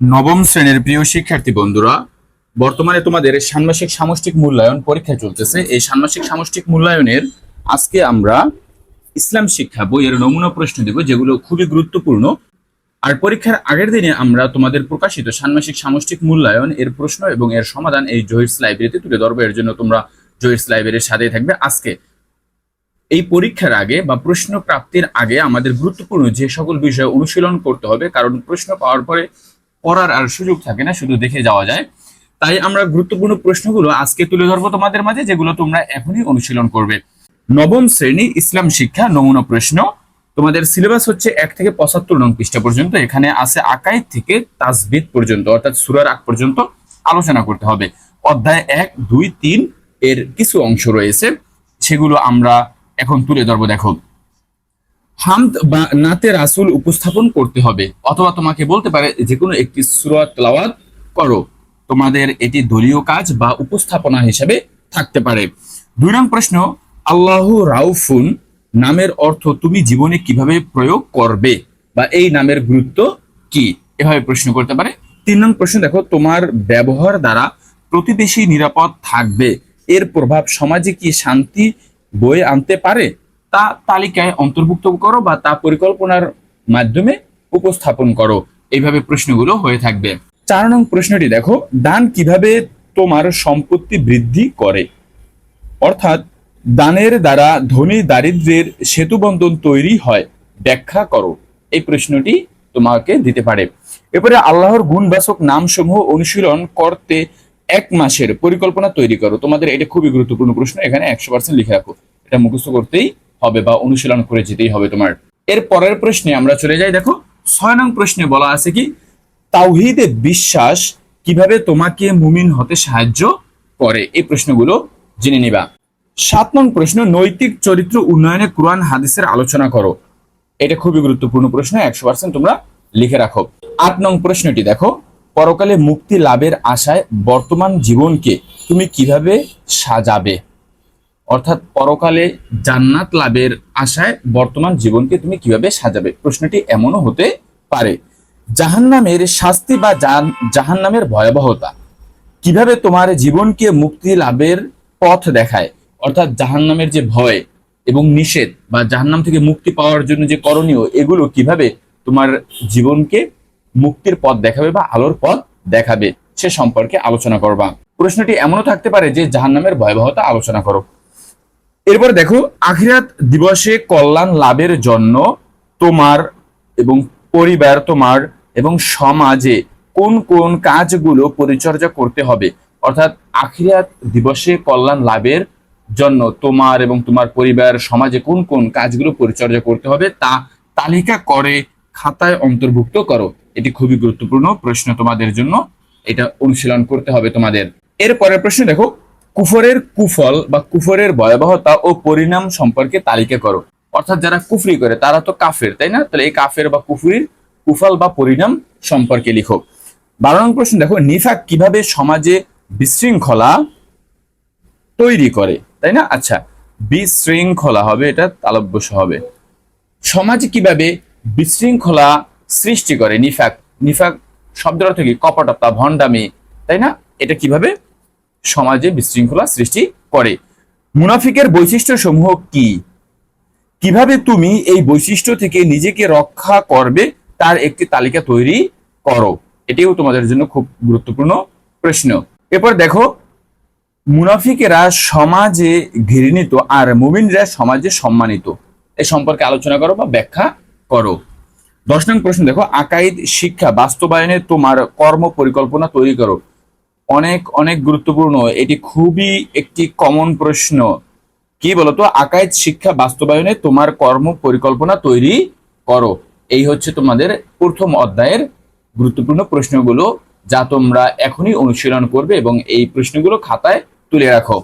নবম শ্রেণির প্রিয় শিক্ষার্থী বন্ধুরা, বর্তমানে তোমাদের ষান্মাসিক সামষ্টিক মূল্যায়ন পরীক্ষা চলতেছে। এই ষান্মাসিক সামষ্টিক মূল্যায়নের আজকে আমরা ইসলাম শিক্ষা বইয়ের নমুনা প্রশ্ন দেব, যেগুলো খুবই গুরুত্বপূর্ণ। আর পরীক্ষার আগের দিনে আমরা তোমাদের প্রকাশিত ষান্মাসিক সামষ্টিক মূল্যায়ন, এর প্রশ্ন এবং এর সমাধান এই জহিরস লাইব্রেরিতে তুলে ধরবো। এর জন্য তোমরা জহিরস লাইব্রেরির সাথেই থাকবে। আজকে এই পরীক্ষার আগে বা প্রশ্ন প্রাপ্তির আগে আমাদের গুরুত্বপূর্ণ যে সকল বিষয় অনুশীলন করতে হবে, কারণ প্রশ্ন পাওয়ার পরে পড়ার আর সুযোগ থাকে না, শুধু দেখে যাওয়া যায়। তাই আমরা গুরুত্বপূর্ণ প্রশ্নগুলো আজকে তুলে ধরবো তোমাদের মাঝে, যেগুলো তোমরা এখনই অনুশীলন করবে। নবম শ্রেণি ইসলাম শিক্ষা নমুনা প্রশ্ন। তোমাদের সিলেবাস হচ্ছে এক থেকে পঁচাত্তর নং পৃষ্ঠা পর্যন্ত। এখানে আছে আকাইদ থেকে তাজবিদ পর্যন্ত, অর্থাৎ সুরার আগ পর্যন্ত আলোচনা করতে হবে। অধ্যায় এক, দুই, তিন এর কিছু অংশ রয়েছে। সেগুলো আমরা এখন তুলে ধরবো, দেখো। হামদ বা নাতে রাসুল উপস্থাপন করতে হবে। অথবা তোমাকে বলতে পারে যে কোনো একটি সুরত লাওয়াত করো। তোমাদের এটি দলীয় কাজ বা উপস্থাপনা হিসেবে থাকতে পারে। দুই নং প্রশ্ন, আল্লাহ রাউফুন নামের অর্থ তুমি জীবনে কীভাবে প্রয়োগ করবে বা এই নামের গুরুত্ব কি? এভাবে প্রশ্ন করতে পারে। তিন নং প্রশ্ন, দেখো, তোমার ব্যবহার দ্বারা প্রতিবেশী নিরাপদ থাকবে। এর প্রভাব সমাজে কি শান্তি বয়ে আনতে পারে? তা তালিকায় অন্তর্ভুক্ত করো বা তা পরিকল্পনার মাধ্যমে উপস্থাপন করো। এইভাবে প্রশ্নগুলো হয়ে থাকবে। চার নং প্রশ্নটি দেখো, দান কীভাবে তোমার সম্পত্তি বৃদ্ধি করে? অর্থাৎ, দানের দ্বারা ধনী দারিদ্রের সেতুবন্ধন তৈরি হয়। ব্যাখ্যা করো। এই প্রশ্নটি তোমাকে দিতে পারে। এরপরে আল্লাহর গুণবাচক নামসমূহ অনুশীলন করতে এক মাসের পরিকল্পনা তৈরি করো। তোমাদের এটা খুবই গুরুত্বপূর্ণ প্রশ্ন, এখানে একশো পার্সেন্ট লিখে রাখো। এটা মুখস্থ করতেই হবে বা অনুশীলন করে যেতেই হবে তোমার। এর পরের প্রশ্নে আমরা চলে যাই, দেখো। ছয় নং প্রশ্নে বলা আছে কি, তাওহিদে বিশ্বাস কীভাবে তোমাকে মুমিন হতে সাহায্য করে? এই প্রশ্নগুলো জেনে নিবা। সাত নং প্রশ্ন, নৈতিক চরিত্র উন্নয়নে কোরআন, হাদিসের আলোচনা করো। এটা খুবই গুরুত্বপূর্ণ প্রশ্ন, একশো পার্সেন্ট তোমরা লিখে রাখো। আট নং প্রশ্নটি, দেখো, পরকালে মুক্তি লাভের আশায় বর্তমান জীবনকে তুমি কীভাবে সাজাবে? অর্থাৎ পরকালে জান্নাত লাভের আশায় বর্তমান জীবনকে তুমি কীভাবে সাজাবে? প্রশ্নটি এমনও হতে পারে। জাহান্নামের শাস্তি বা জান- জাহান্নামের ভয়াবহতা। কীভাবে তোমার জীবনকে মুক্তি লাভের পথ দেখায়? অর্থাৎ জাহান্নামের যে ভয় এবং নিষেধ বা জাহান্নাম থেকে মুক্তি পাওয়ার জন্য যে করণীয়, এগুলো কীভাবে তোমার জীবনকে মুক্তির পথ দেখাবে বা আলোর পথ দেখাবে সে সম্পর্কে আলোচনা করবা। প্রশ্নটি এমনও থাকতে পারে যে জাহান্নামের ভয়াবহতা আলোচনা করো। এরপর দেখো, আখিরাত দিবসে কল্যাণ লাভের জন্য তোমার এবং পরিবার তোমার এবং সমাজে কোন কোন কাজগুলো পরিচর্যা করতে হবে? অর্থাৎ আখিরাত দিবসে কল্যাণ লাভের জন্য তোমার এবং তোমার পরিবার, সমাজে কোন কোন কাজগুলো পরিচর্যা করতে হবে তা তালিকা করে খাতায় অন্তর্ভুক্ত করো। এটি খুবই গুরুত্বপূর্ণ প্রশ্ন তোমাদের জন্য। এটা অনুশীলন করতে হবে তোমাদের। এর পরের প্রশ্ন দেখো কুফরের কুফল বা কুফরের ভয়াবহতা ও পরিণাম সম্পর্কে তালিকা করো। অর্থাৎ যারা কুফরি করে, তারা তো কাফের, তাই না? তাহলে এই কাফের বা কুফরির কুফল বা পরিণাম সম্পর্কে লিখো। বারো নং প্রশ্ন দেখো, নিফাক কীভাবে সমাজে বিশৃঙ্খলা তৈরি করে, তাই না? আচ্ছা বিশৃঙ্খলা হবে, এটা তালব্যস হবে। সমাজে কীভাবে বিশৃঙ্খলা সৃষ্টি করে নিফাক? নিফাক শব্দের অর্থ কি? কপটতা, ভণ্ডামি, তাই না? এটা কীভাবে সমাজে বিশৃঙ্খলা সৃষ্টি করে। মুনাফিকের বৈশিষ্ট্য সমূহ কি? কীভাবে তুমি এই বৈশিষ্ট্য থেকে নিজেকে রক্ষা করবে তার একটি তালিকা তৈরি করো? এটিও তোমাদের জন্য খুব গুরুত্বপূর্ণ প্রশ্ন। এরপর দেখো, মুনাফিকেরা সমাজে ঘৃণিত আর মুমিনরা সমাজে সম্মানিত। এ সম্পর্কে আলোচনা করো বা ব্যাখ্যা করো। দশ নং প্রশ্ন দেখো, আকাইদ শিক্ষা বাস্তবায়নে তোমার কর্ম পরিকল্পনা তৈরি করো। অনেক অনেক গুরুত্বপূর্ণ। এটি খুবই একটি কমন প্রশ্ন। কি বলতো? আকাইদ শিক্ষা বাস্তবায়নে তোমার কর্ম পরিকল্পনা তৈরি করো। এই হচ্ছে তোমাদের প্রথম অধ্যায়ের গুরুত্বপূর্ণ প্রশ্নগুলো, যা তোমরা এখনই অনুশীলন করবে এবং এই প্রশ্নগুলো খাতায় তুলে রাখো।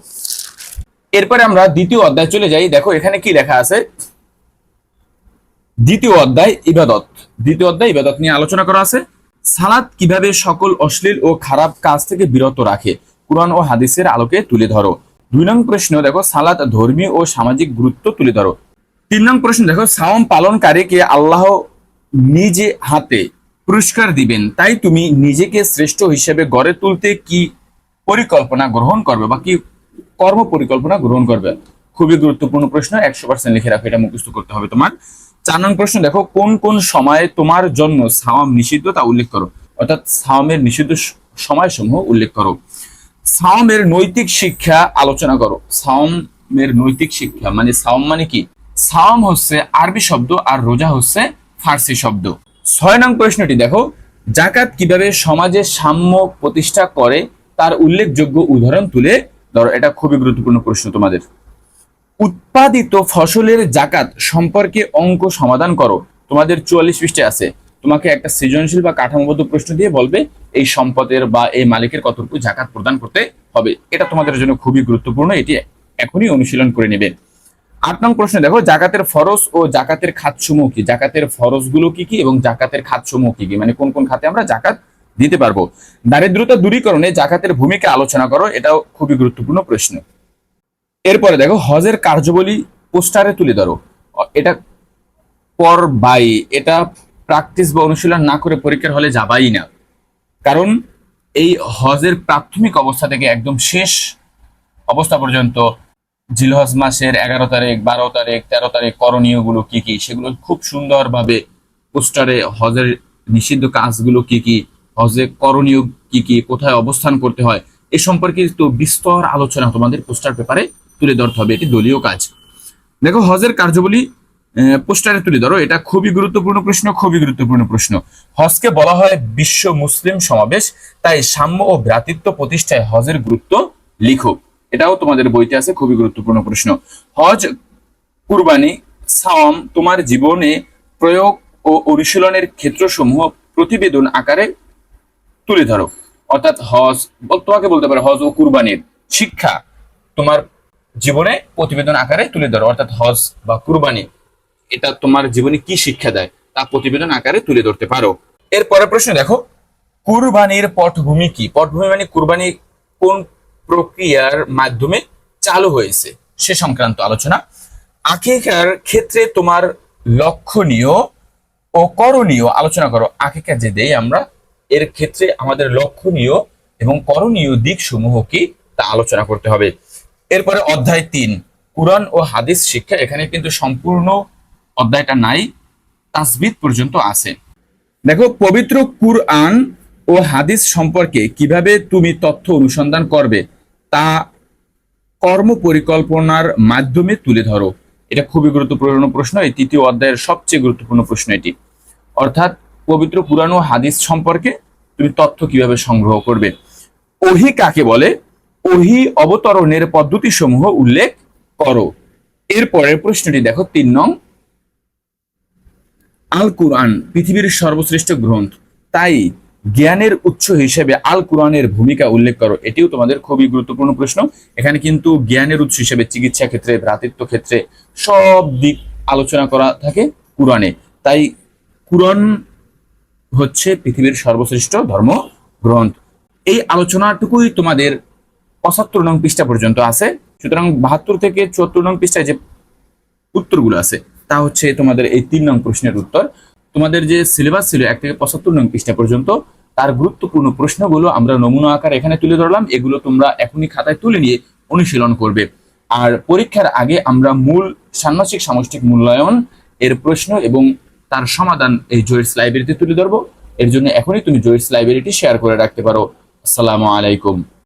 এরপরে আমরা দ্বিতীয় অধ্যায় চলে যাই। দেখো, এখানে কি লেখা আছে? দ্বিতীয় অধ্যায় ইবাদত। দ্বিতীয় অধ্যায় ইবাদত নিয়ে আলোচনা করা আছে। সালাত কীভাবে সকল অশ্লীল ও খারাপ কাজ থেকে বিরত রাখে? কোরআন ও হাদিসের আলোকে তুলে ধরো। দুই নং প্রশ্ন, দেখো, সালাত ধর্মীয় ও সামাজিক গুরুত্ব তুলে ধরো। তিন নং প্রশ্ন, দেখো, সাওম পালনকারীকে আল্লাহ নিজে হাতে পুরস্কার দিবেন। তাই তুমি নিজেকে শ্রেষ্ঠ হিসেবে গড়ে তুলতে কি পরিকল্পনা গ্রহণ করবে বা কি কর্ম পরিকল্পনা গ্রহণ করবে? খুবই গুরুত্বপূর্ণ প্রশ্ন, একশো পার্সেন্ট লিখে রাখো, এটা মুখস্থ করতে হবে তোমার। চার নং প্রশ্ন, দেখো কোন কোন সময়ে তোমার জন্য সাওয়াম নিষিদ্ধ তা উল্লেখ করো। অর্থাৎ সাওয়ামের নিষিদ্ধ স- সময়সমূহ উল্লেখ করো। সাওমের নৈতিক শিক্ষা আলোচনা করো। সাওমের নৈতিক শিক্ষা মানে সাওম মানে কি? সাওম হচ্ছে আরবি শব্দ আর রোজা হচ্ছে ফার্সি শব্দ। ছয় নং প্রশ্নটি, দেখো জাকাত কীভাবে সমাজে সাম্য প্রতিষ্ঠা করে তার উল্লেখযোগ্য উদাহরণ তুলে ধরো। এটা খুবই গুরুত্বপূর্ণ প্রশ্ন তোমাদের। উৎপাদিত ফসলের জাকাত সম্পর্কে অঙ্ক সমাধান করো। তোমাদের চুয়াল্লিশ পৃষ্ঠে আছে। তোমাকে একটা সৃজনশীল বা কাঠামোবদ্ধ প্রশ্ন দিয়ে বলবে, এই সম্পদের বা এই মালিকের কতটুকু জাকাত প্রদান করতে হবে। এটা তোমাদের জন্য খুবই গুরুত্বপূর্ণ, এটি এখনই অনুশীলন করে নেবে। আট নং প্রশ্ন দেখো, জাকাতের ফরজ ও জাকাতের খাতসমূহ কি? জাকাতের ফরজগুলো কি কি এবং জাকাতের খাতসমূহ কি কি? মানে কোন কোন খাতে আমরা জাকাত দিতে পারব? দারিদ্রতা দূরীকরণে জাকাতের ভূমিকা আলোচনা করো, এটাও খুবই গুরুত্বপূর্ণ প্রশ্ন। এরপরে দেখো, হজের কার্যবলী পোস্টারে তুলে ধরো। এটা পর বাই, এটা প্র্যাকটিস বা অনুশীলন না করে পরীক্ষার হলে যাবাই না। কারণ এই হজের প্রাথমিক অবস্থা থেকে একদম শেষ অবস্থা পর্যন্ত জিলহজ মাসের এগারো তারিখ, বারো তারিখ, তেরো তারিখ করণীয়গুলো কি কি, সেগুলো খুব সুন্দরভাবে পোস্টারে হজের নিষিদ্ধ কাজগুলো কি কি, হজে করণীয় কি কি, কোথায় অবস্থান করতে হয়, এ সম্পর্কে তো বিস্তর আলোচনা তোমাদের পোস্টার পেপারে তুলে ধরতে হবে, এটি দলীয় কাজ। দেখো, হজের কার্যবলী পোস্টারে তুলে ধরো, এটা খুবই গুরুত্বপূর্ণ প্রশ্ন, খুবই গুরুত্বপূর্ণ প্রশ্ন। হজকে বলা হয় বিশ্ব মুসলিম সমাবেশ, তাই সাম্য ও ভ্রাতৃত্ব প্রতিষ্ঠায় হজের গুরুত্ব লিখো। এটাও তোমাদের বইতে আছে, খুবই গুরুত্বপূর্ণ প্রশ্ন। হজ, কুরবানি সাওম তোমার জীবনে প্রয়োগ ও অনুশীলনের ক্ষেত্রসমূহ প্রতিবেদন আকারে তুলে ধরো। অর্থাৎ হজ, তোমাকে বলতে পারো হজ ও কুরবানির শিক্ষা। তোমার জীবনে প্রতিবেদন আকারে তুলে ধরো, অর্থাৎ হজ বা কুরবানি, এটা তোমার জীবনে কি শিক্ষা দেয়? তা প্রতিবেদন আকারে তুলে ধরতে পারো। এরপরের প্রশ্ন দেখো, কুরবানির পটভূমি কি? পটভূমি মানে কুরবানি কোন প্রক্রিয়ার মাধ্যমে চালু হয়েছে, সে সংক্রান্ত আলোচনা। আকিকার ক্ষেত্রে তোমার লক্ষণীয় ও করণীয় আলোচনা করো। আকিকা যে দেই আমরা, এর ক্ষেত্রে আমাদের লক্ষণীয় এবং করণীয় দিক সমূহ কি, তা আলোচনা করতে হবে। এরপরে অধ্যায় তিন। কুরআন ও হাদিস শিক্ষা এখানে কিন্তু সম্পূর্ণ অধ্যায়টা নাই তাসবিদ পর্যন্ত আছে। দেখো, পবিত্র কুরআন ও হাদিস সম্পর্কে কীভাবে তুমি তথ্য অনুসন্ধান করবে, তা কর্ম পরিকল্পনার মাধ্যমে তুলে ধরো। এটা খুবই গুরুত্বপূর্ণ প্রশ্ন, এই তৃতীয় অধ্যায়ের সবচেয়ে গুরুত্বপূর্ণ প্রশ্ন এটি। অর্থাৎ, পবিত্র কুরআন ও হাদিস সম্পর্কে তুমি তথ্য কীভাবে সংগ্রহ করবে? ওহি কাকে বলে? ওহি অবতরণের পদ্ধতি সমূহ উল্লেখ করো। এরপরের প্রশ্নটি দেখো, তিন নং। আল কুরআন, পৃথিবীর সর্বশ্রেষ্ঠ গ্রন্থ। তাই জ্ঞানের উৎস হিসেবে আল কোরআনের ভূমিকা উল্লেখ করো। এটিও তোমাদের খুবই গুরুত্বপূর্ণ প্রশ্ন। এখানে কিন্তু জ্ঞানের উৎস হিসেবে চিকিৎসা ক্ষেত্রে, ভ্রাতৃত্ব ক্ষেত্রে সব দিক আলোচনা করা থাকে কোরআনে। তাই কোরআন হচ্ছে পৃথিবীর সর্বশ্রেষ্ঠ ধর্ম গ্রন্থ এই আলোচনাটুকুই তোমাদের পঁচাত্তর নং পৃষ্ঠা পর্যন্ত আছে। সুতরাং বাহাত্তর থেকে চুয়াত্তর নং পৃষ্ঠায় যে উত্তরগুলো আছে, তা হচ্ছে তোমাদের এই তিন নং প্রশ্নের উত্তর। তোমাদের যে সিলেবাস ছিল এক থেকে পঁচাত্তর নং পৃষ্ঠা পর্যন্ত, তার গুরুত্বপূর্ণ প্রশ্নগুলো আমরা নমুনা আকার এখানে তুলে ধরলাম। এগুলো তোমরা এখনই খাতায় তুলে নিয়ে অনুশীলন করবে। আর পরীক্ষার আগে আমরা মূল ষান্মাসিক সামষ্টিক মূল্যায়ন, এর প্রশ্ন এবং তার সমাধান এই জয়েস লাইব্রেরিতে তুলে ধরবো। এর জন্য এখনই তুমি জয়েস লাইব্রেরিটি শেয়ার করে রাখতে পারো। আসসালামু আলাইকুম।